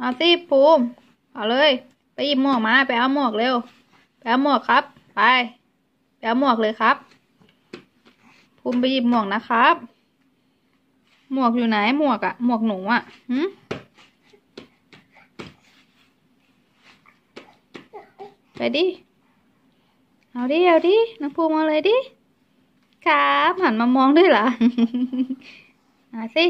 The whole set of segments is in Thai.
เอาสิภูมิเอาเลย ไปหยิบหมวกมา ไปเอาหมวกเร็ว ไปเอาหมวกครับ ไป ไปเอาหมวกเลยครับ ภูมิไปหยิบหมวกนะครับ หมวกอยู่ไหนหมวกอะหมวกหนูอะหืมไปดิ เอาดิ เอาดิ น้องภูมิเอาเลยดิ ครับ หันมามองด้วยเหรอมาสิ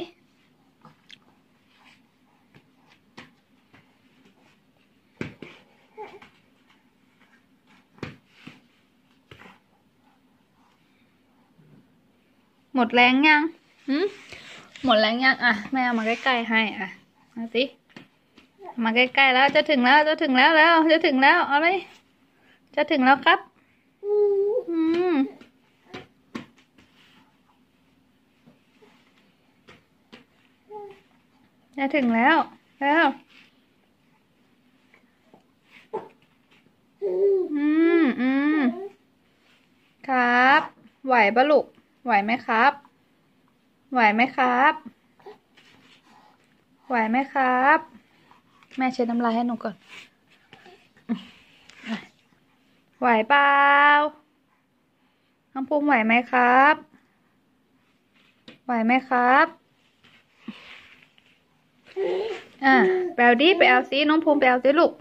มดแรงยังหืมหมดแรงยังอะแม่เอามาใกล้ๆให้อะมาสิมาใกล้ๆแล้วจะถึงแล้วจะถึงแล้วแล้วจะถึงแล้วเอาเลยจะถึงแล้วครับอืมจะถึงแล้วแล้วอืมอืมครับ ไหวปะลูก ไหวไหมครับ ไหวไหมครับ ไหวไหมครับ แม่เช็ดน้ำลายให้หนูก่อน ไหวเปล่า น้องภูมิไหวไหมครับ ไหวไหมครับ อะไปเอาดิไปเอาซิน้องภูมิไปเอาซิลูก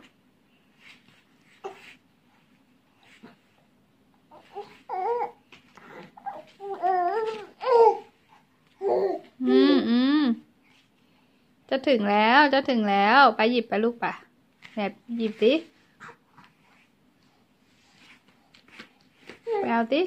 อืมอืม จะถึงแล้วจะถึงแล้วไปหยิบไปลูกป่ะแบบหยิบดิไปเอาดิ